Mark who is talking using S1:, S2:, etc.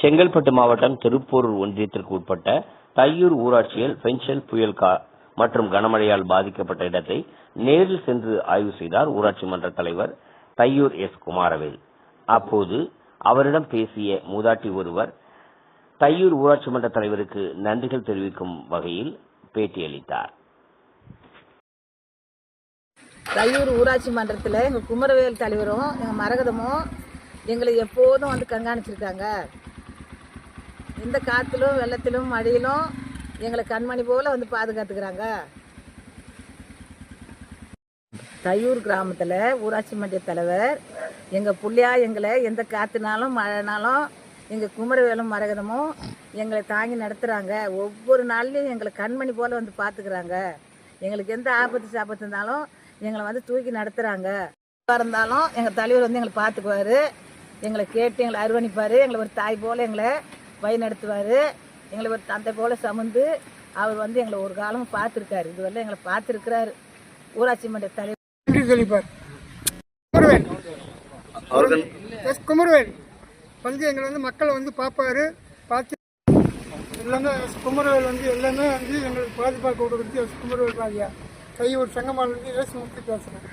S1: செங்கல்பட்டு மாவட்டம் திருப்போரூர் ஒன்றியத்திற்கு உட்பட்ட தையூர் ஊராட்சியில் பென்ஷன் புயல் மற்றும் கனமழையால் பாதிக்கப்பட்ட இடத்தை நேரில் சென்று ஆய்வு செய்தார் ஊராட்சி மன்ற தலைவர் தையூர் எஸ் குமாரவேல். அப்போது அவரிடம் பேசிய மூதாட்டி ஒருவர் தையூர் ஊராட்சி மன்ற தலைவருக்கு நன்றிகள் தெரிவிக்கும் வகையில் பேட்டியளித்தார்
S2: தையூர் ஊராட்சி மன்றத்தில் எங்கள் குமரவேல் தலைவரும் எங்கள் மரகதமும் எங்களை எப்போதும் வந்து கண்காணிச்சிருக்காங்க. இந்த காற்றிலும் வெள்ளத்திலும் மழையிலும் எங்களை கண்மணி போல் வந்து பாதுகாத்துக்கிறாங்க. தையூர் கிராமத்தில் ஊராட்சி மன்ற தலைவர் எங்கள் புள்ளையா எங்களை எந்த காற்றுனாலும் மழைனாலும் எங்கள் குமரவேலும் மரகதமும் எங்களை தாங்கி நடத்துகிறாங்க ஒவ்வொரு நாள்லையும் எங்களை கண்மணி போல் வந்து பார்த்துக்கிறாங்க எங்களுக்கு எந்த ஆபத்து சாபத்து இருந்தாலும் எங்களை வந்து தூக்கி நடத்துகிறாங்க இருந்தாலும் எங்கள் தலைவர் வந்து எங்களை பார்த்துக்குவார் எங்களை கேட்டு எங்களை அருவணிப்பார். எங்களை ஒரு தாய் போல் எங்களை வழி நடத்துவார் எங்களை ஒரு தந்தை போல் சமந்து அவர் வந்து எங்களை ஒரு காலமும் பார்த்துருக்காரு. இதுவரை எங்களை பார்த்துருக்கிறாரு. ஊராட்சி மன்ற தலைவர்.
S3: குமரவேல். எஸ் குமரவேல். வந்து எங்களை வந்து மக்களை வந்து பார்ப்பாரு. பார்த்து எல்லாமே எஸ் குமரவேல் வந்து எல்லாமே வந்து எங்களுக்கு பாதுகாப்பு கொடுக்குறது எஸ் குமரவேல் பாதியா கையூர் சங்கமாலிருந்து எஸ் முக்தி பேசுகிறேன்